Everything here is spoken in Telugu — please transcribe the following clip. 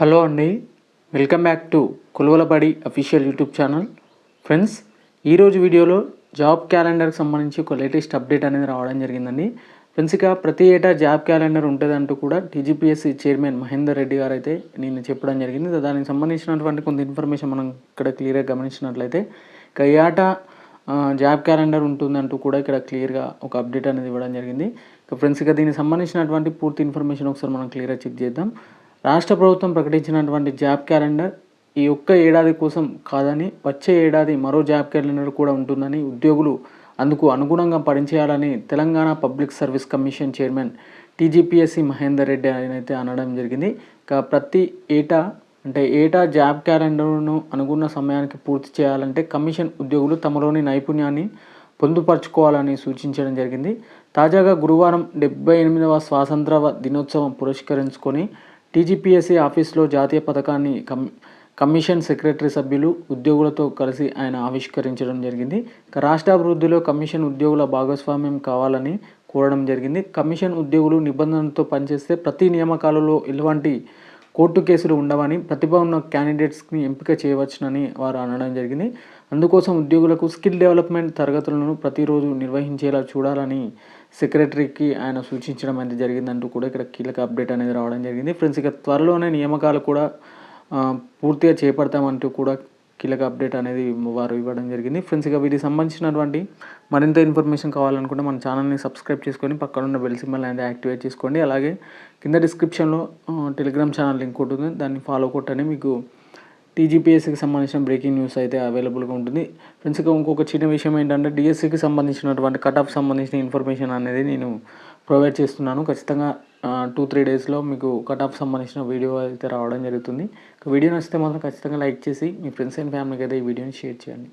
హలో అండి. Welcome back to Koluvalabadi official YouTube channel. Friends ఈరోజు వీడియోలో జాబ్ క్యాలెండర్కి సంబంధించి ఒక లేటెస్ట్ అప్డేట్ అనేది రావడం జరిగిందండి. ఫ్రెండ్స్ ఇక ప్రతి ఏటా జాబ్ క్యాలెండర్ ఉంటుందంటూ కూడా టీజీపీఎస్సీ చైర్మన్ మహేందర్ రెడ్డి గారు అయితే నేను చెప్పడం జరిగింది. దానికి సంబంధించినటువంటి కొంత ఇన్ఫర్మేషన్ మనం ఇక్కడ క్లియర్గా గమనించినట్లయితే ఇక ఈ ఆట జాబ్ క్యాలెండర్ ఉంటుందంటూ కూడా ఇక్కడ క్లియర్గా ఒక అప్డేట్ అనేది ఇవ్వడం జరిగింది. ఇక ఫ్రెండ్స్ ఇక దీనికి సంబంధించినటువంటి పూర్తి ఇన్ఫర్మేషన్ ఒకసారి మనం క్లియర్గా చెక్ చేద్దాం. రాష్ట్ర ప్రభుత్వం ప్రకటించినటువంటి జాబ్ క్యాలెండర్ ఈ ఒక్క ఏడాది కోసం కాదని వచ్చే ఏడాది మరో జాబ్ క్యాలెండర్ కూడా ఉంటుందని ఉద్యోగులు అందుకు అనుగుణంగా పనిచేయాలని Telangana public service commission chairman TGPSC Mahender Reddy ఆయన అయితే అనడం జరిగింది. ఇక ప్రతి ఏటా అంటే ఏటా జాబ్ క్యాలెండర్ను అనుగుణ సమయానికి పూర్తి చేయాలంటే కమిషన్ ఉద్యోగులు తమలోని నైపుణ్యాన్ని పొందుపరచుకోవాలని సూచించడం జరిగింది. తాజాగా గురువారం డెబ్బై ఎనిమిదవ స్వాతంత్ర దినోత్సవం పురస్కరించుకొని టీజీపీఎస్సీ ఆఫీస్లో జాతీయ పథకాన్ని కమ్ కమిషన్ సెక్రటరీ సభ్యులు ఉద్యోగులతో కలిసి ఆయన ఆవిష్కరించడం జరిగింది. రాష్ట్రాభివృద్ధిలో రాష్ట్ర అభివృద్ధిలో కమిషన్ ఉద్యోగుల భాగస్వామ్యం కావాలని కోరడం జరిగింది. కమిషన్ ఉద్యోగులు నిబంధనలతో పనిచేస్తే ప్రతి నియామకాలలో ఎలాంటి కోర్టు కేసులు ఉండవని ప్రతిభ ఉన్న క్యాండిడేట్స్ని ఎంపిక చేయవచ్చునని వారు అనడం జరిగింది. అందుకోసం ఉద్యోగులకు స్కిల్ డెవలప్మెంట్ తరగతులను ప్రతిరోజు నిర్వహించేలా చూడాలని సెక్రటరీకి ఆయన సూచించడం అనేది జరిగిందంటూ కూడా ఇక్కడ కీలక అప్డేట్ అనేది రావడం జరిగింది. ఫ్రెండ్స్ ఇక త్వరలోనే నియామకాలు కూడా పూర్తిగా చేపడతామంటూ కూడా కీలక అప్డేట్ అనేది వారు ఇవ్వడం జరిగింది. ఫ్రెండ్స్ ఇక వీటికి సంబంధించినటువంటి మరింత ఇన్ఫర్మేషన్ కావాలనుకుంటే మన ఛానల్ని సబ్స్క్రైబ్ చేసుకొని పక్కన ఉన్న బెల్ సింబల్ అనేది యాక్టివేట్ చేసుకోండి. అలాగే కింద డిస్క్రిప్షన్లో టెలిగ్రామ్ ఛానల్ లింక్ ఉంటుంది. దాన్ని ఫాలో కొట్టని మీకు టీజీపీఎస్సీకి సంబంధించిన బ్రేకింగ్ న్యూస్ అయితే అవైలబుల్గా ఉంటుంది. ఫ్రెండ్స్ ఇక ఇంకొక చిన్న విషయం ఏంటంటే డిఎస్సికి సంబంధించినటువంటి కట్ ఆఫ్ సంబంధించిన ఇన్ఫర్మేషన్ అనేది నేను ప్రొవైడ్ చేస్తున్నాను. ఖచ్చితంగా టూ త్రీ డేస్లో మీకు కట్ ఆఫ్ సంబంధించిన వీడియో అయితే రావడం జరుగుతుంది. వీడియో నచ్చితే మాత్రం ఖచ్చితంగా లైక్ చేసి మీ ఫ్రెండ్స్ అండ్ ఫ్యామిలీకి అయితే ఈ వీడియోని షేర్ చేయండి.